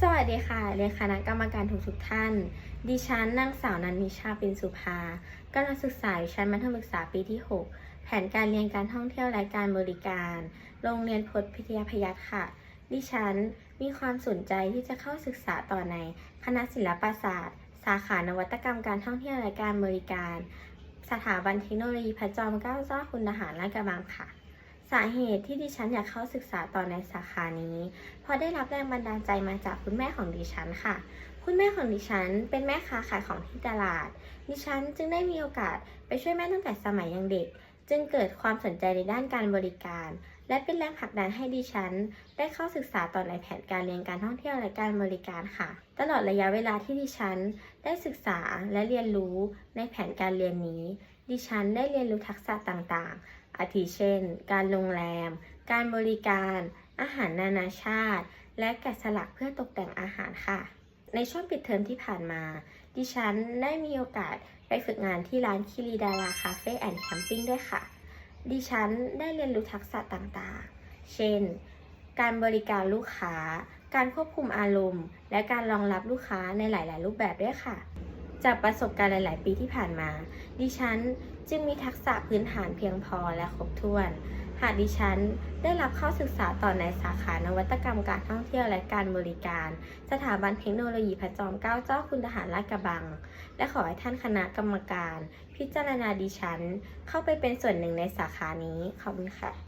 สวัสดีค่ะเรียนคณะกรรมการทุกทุกท่าน ดิฉันนางสาวนันนิชาปินสุภากำลังศึกษาอยู่ชั้นมัธยมศึกษาปีที่ 6 แผนการเรียนการท่องเที่ยวและการบริการ โรงเรียนพจน์พิทยาพยัคฆ์ค่ะ ดิฉันมีความสนใจที่จะเข้าศึกษาต่อในคณะศิลปศาสตร์ สาขานวัตกรรมการท่องเที่ยวและการบริการ สถาบันเทคโนโลยีพระจอมเกล้าเจ้าคุณทหารลาดกระบังค่ะ สาเหตุที่ดิฉันอยากเข้าศึกษาต่อในสาขานี้ เพราะได้รับแรงบันดาลใจมาจากคุณแม่ของดิฉันค่ะ คุณแม่ของดิฉัน เป็นแม่ค้าขายของที่ตลาด ดิฉันจึงได้มีโอกาสไปช่วยแม่ตั้งแต่สมัยยังเด็ก จึงเกิดความสนใจในด้านการบริการ และเป็นแรงผลักดันให้ดิฉัน ได้เข้าศึกษาต่อในแผนการเรียนการท่องเที่ยวและการบริการค่ะ ตลอดระยะเวลาที่ดิฉัน ได้ศึกษาและเรียนรู้ในแผนการเรียนนี้ ดิฉันได้เรียนรู้ทักษะต่างๆ อาทิเช่น การโรงแรม การบริการ อาหารนานาชาติ และแกะสลักเพื่อตกแต่งอาหารค่ะ ในช่วงปิดเทอมที่ผ่านมา ดิฉันได้มีโอกาสไปฝึกงานที่ร้านคิริดาราคาเฟ่แอนด์แคมปิ้งด้วยค่ะ ดิฉันได้เรียนรู้ทักษะต่างๆ เช่น การบริการลูกค้า การควบคุมอารมณ์ และการรองรับลูกค้าในหลาย ๆ รูปแบบด้วยค่ะ จากประสบการณ์หลาย ๆ ปีที่ผ่านมา ดิฉันจึงมีทักษะพื้นฐานเพียงพอและครบถ้วน หากดิฉันได้รับเข้าศึกษาต่อในสาขานวัตกรรมการท่องเที่ยวและการบริการ สถาบันเทคโนโลยีพระจอมเกล้าเจ้าคุณทหารลาดกระบัง และขอให้ท่านคณะกรรมการ พิจารณาดิฉัน เข้าไปเป็นส่วนหนึ่งในสาขานี้ ขอบคุณค่ะ